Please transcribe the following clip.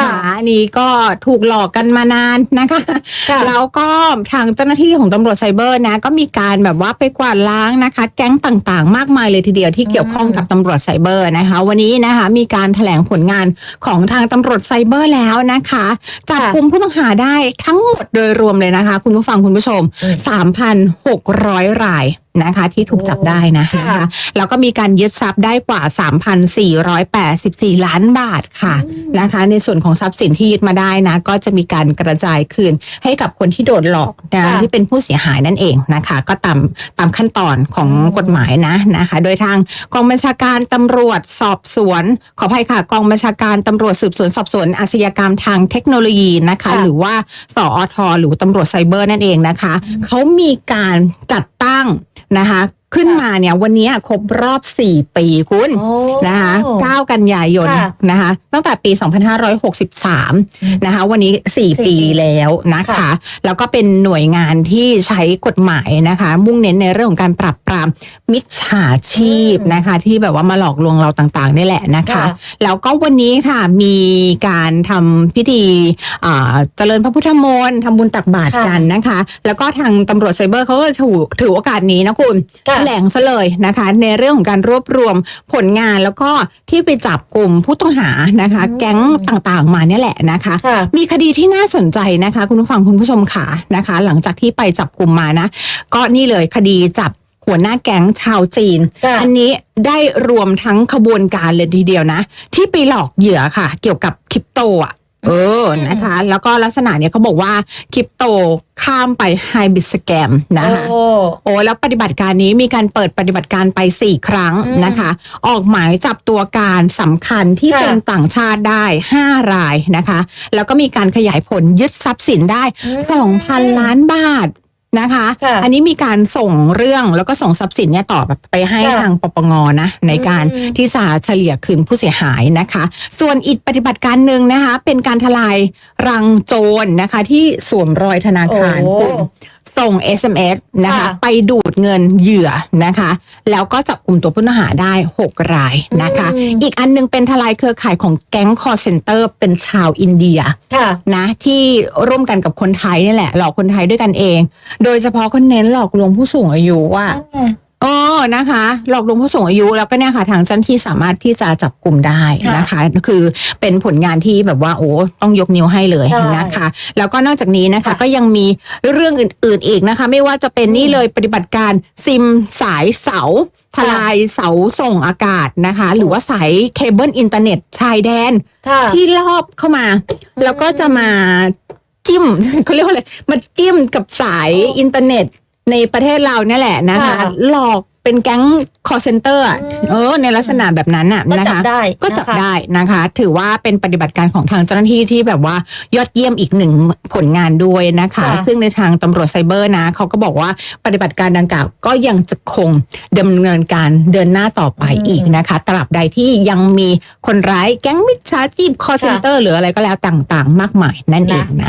ค่ะอันนี้ก็ถูกหลอกกันมานานนะคะ ค่ะแล้วก็ทางเจ้าหน้าที่ของตำรวจไซเบอร์นะ ก็มีการแบบว่าไปกวาดล้างนะคะ แก๊งต่างๆ มากมายเลยทีเดียวที่เกี่ยวข้องกับตำรวจไซเบอร์นะคะ วันนี้นะคะมีการแถลงผลงานของทางตำรวจไซเบอร์แล้วนะคะจับกลุ่มผู้ต้องหาได้ทั้งหมดโดยรวมเลยนะคะ คุณผู้ฟังคุณผู้ชม อืม 3,600 ราย นะคะที่ถูกจับได้นะค่ะ นะคะแล้วก็มีการยึดทรัพย์ได้กว่า 3,484 ล้านบาทค่ะนะคะ ในส่วนของทรัพย์สินที่ยึดมาได้นะ ก็จะมีการกระจายคืนให้กับคนที่โดนหลอกนะค่ะ ที่เป็นผู้เสียหายนั่นเองนะคะ ก็ตามตามขั้นตอนของอืมกฎหมายนะนะคะ โดยทางกองบัญชาการตำรวจสอบสวน ขออภัยค่ะกองบัญชาการตำรวจสืบสวนสอบสวนอาชญากรรมทางเทคโนโลยีนะคะ ค่ะ หรือว่าสอทหรือตำรวจไซเบอร์นั่นเองนะคะ เขามีการจัดตั้งนะคะ ขึ้นมาเนี่ยวันนี้ครบรอบ 4 ปีคุณโอ้นะคะ9กันยายนค่ะนะคะ ตั้งแต่ปี 2563 นะคะ วันนี้สี่4ปีแล้วนะคะค่ะแล้วก็เป็นหน่วยงานที่ใช้กฎหมายนะคะ มุ่งเน้นในเรื่องของการปรับปรามมิจฉาชีพอืมนะคะ ที่แบบว่ามาหลอกลวงเราต่างๆนี่แหละนะคะค่ะแล้วก็วันนี้ค่ะมีการทำพิธีอ่าเจริญพระพุทธมนต์ทำบุญตักบาตรค่ะกันนะคะ แล้วก็ทางตำรวจไซเบอร์เขาก็ถือถือโอกาสนี้นะคุณค่ะแถลงซะเลยนะคะ ในเรื่องของการรวบรวมผลงานแล้วก็ที่ไปจับกลุ่มผู้ต้องหานะคะอืมแก๊งต่างๆมาเนี่ยแหละนะคะค่ะมีคดีที่น่าสนใจนะคะ คุณผู้ฟังคุณผู้ชมค่ะนะคะ หลังจากที่ไปจับกลุ่มมานะ ก็นี่เลยคดีจับหัวหน้าแก๊งชาวจีนค่ะอันนี้ได้รวมทั้งขบวนการเลยทีเดียวนะ ที่ไปหลอกเหยื่อค่ะ เกี่ยวกับคริปโตอะ เออนะคะ แล้วก็ลักษณะเนี่ยเขาบอกว่าคริปโตข้ามไปไฮบิสแกมนะคะโอ้โอ้แล้วปฏิบัติการนี้มีการเปิดปฏิบัติการไป 4 ครั้งอืมนะคะ ออกหมายจับตัวการสำคัญที่ค่ะเป็นต่างชาติได้ 5 รายนะคะ แล้วก็มีการขยายผลยึดทรัพย์สินได้ อืม 2,000 ล้านบาท นะคะ ค่ะอันนี้มีการส่งเรื่องแล้วก็ส่งทรัพย์สินเนี่ยต่อไปให้ค่ะทางปปงนะในการอืม ที่จะเฉลี่ยคืนผู้เสียหายนะคะ ส่วนอีกปฏิบัติการหนึ่งนะคะ เป็นการทลายรังโจรนะคะ ที่สวมรอยธนาคารโอ้ คุณส่ง SMS นะคะ ค่ะ ไปดูดเงินเหยื่อนะคะ แล้วก็จับกลุ่มตัวผู้ต้องหาได้ 6 รายนะคะ อืม อีกอันหนึงเป็นทลายเครือข่ายของแก๊งคอร์เซนเตอร์เป็นชาวอินเดีย ค่ะ นะที่ร่วมกันกับคนไทยนี่แหละหลอกคนไทยด้วยกันเองโดยเฉพาะก็เน้นหลอกลวงผู้สูงอายุว่าเออนะคะ หลอกลวงผู้สูงอายุแล้วก็เนี่ยค่ะทางเจ้าหน้าที่สามารถที่จะจับกลุ่มได้นะคะ คือเป็นผลงานที่แบบว่าโอ้ต้องยกนิ้วให้เลยใช่นะคะ แล้วก็นอกจากนี้นะคะ ค่ะก็ยังมีเรื่องอื่น ๆอีกนะคะ ไม่ว่าจะเป็นนี่เลยปฏิบัติการซิมสายเสาทลายเสาส่งอากาศนะคะ หรือว่าสายเคเบิลอินเทอร์เน็ตชายแดน ค่ะ ที่รอบเข้ามา แล้วก็จะมา จิ้ม เขาเรียกว่าอะไรมาจิ้มกับสายอ๋ออิอินเทอร์เน็ตในประเทศเราเนี่ยแหละนะคะค่ะหลอกเป็นแก๊งคอร์เซนเตอร์อืมเออ ในลักษณะแบบนั้นน่ะก็นะจับคะ ได้ก็จับนะคะได้นะคะ ถือว่าเป็นปฏิบัติการของทางเจ้าหน้าที่ที่แบบว่ายอดเยี่ยมอีกหนึ่งผลงานด้วยนะคะ ค่ะ ซึ่งในทางตำรวจไซเบอร์นะเขาก็บอกว่าปฏิบัติการดังกล่าวก็ยังจะคงดำเนินการเดินหน้าต่อไปอืมอีกนะคะตราบใดที่ยังมีคนร้ายแก๊งมิจฉาชีพคอร์เซนเตอร์หรืออะไรก็แล้วต่างๆ มากมายนั่นเองนะ